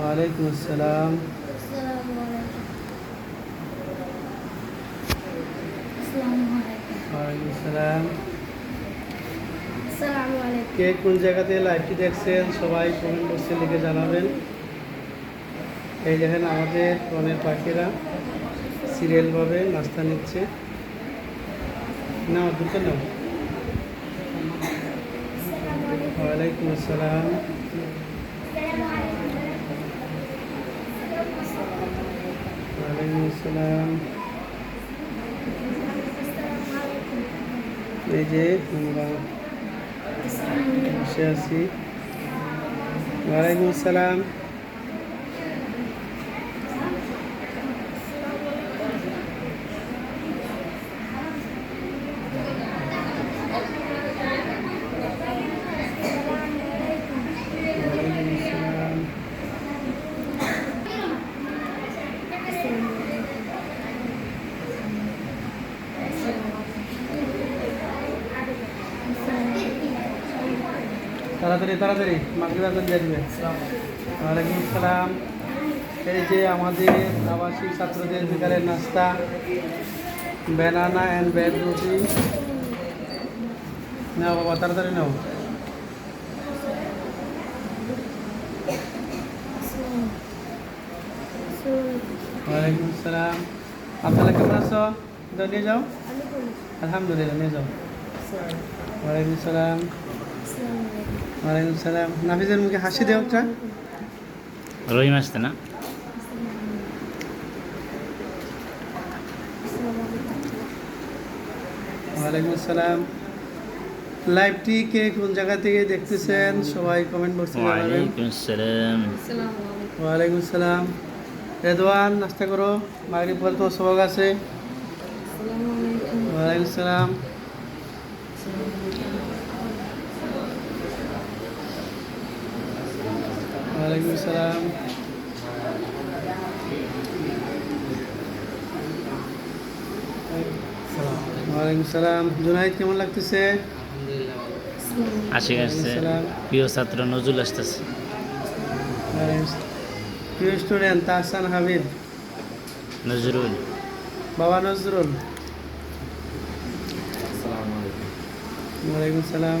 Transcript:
ওয়ালাইকুম আসসালাম। কে কোন জায়গাতে লাইভটি দেখছেন, সবাই কমেন্ট বক্সে লিখে জানাবেন। এই দেখেন আমাদের বনের পাখিরা সিরিয়ালভাবে নাস্তা নিচ্ছে। না দুটো নাও। ওয়ালাইকুম আসসালাম ওয়ালাইকুম আসসালাম এই যে আমরা বসে আছি। ওয়ালাইকুম আসসালাম ওয়ালাইকুম আসসালাম তাড়াতাড়ি তাড়াতাড়ি মাগরিব আজান দিয়ে দিবে। ওয়ালাইকুম আসসালাম। এই যে আমাদের আবাসিক ছাত্রদের বিকালের নাস্তা ব্যানানা অ্যান্ড ব্রেড রুটি। নাও বাবা তাড়াতাড়ি নাও। ওয়ালাইকুম আসসালাম। আপনারা কেমন আছো? নিয়ে যাও। আলহামদুলিল্লাহ নিয়ে যাও। ওয়ালাইকুম আসসালাম। ওয়ালাইকুম আসসালাম নাফিজের মুখে হাসি দেও একটা রহিম আসতে না। ওয়ালাইকুম আসসালাম লাইভটি কে কোন জায়গা থেকে দেখতেছেন? সবাই কমেন্ট বক্সে জানাবেন। ওয়ালাইকুম আসসালাম ওয়ালাইকুম আসসালাম রেদওয়ান নাস্তা করো। মাগরিব পরে তো সবক আছে। ওয়ালাইকুম আসসালাম ওয়ালাইকুম আসসালাম। ওয়ালাইকুম আসসালাম। জুনাইদ কেমন লাগতেছে? আশিক আসছে। প্রিয় ছাত্র নজরুল আসতেছে। প্রিয় স্টুডেন্ট তাহসান হাবিব। নজরুল। বাবা নজরুল। ওয়ালাইকুম সালাম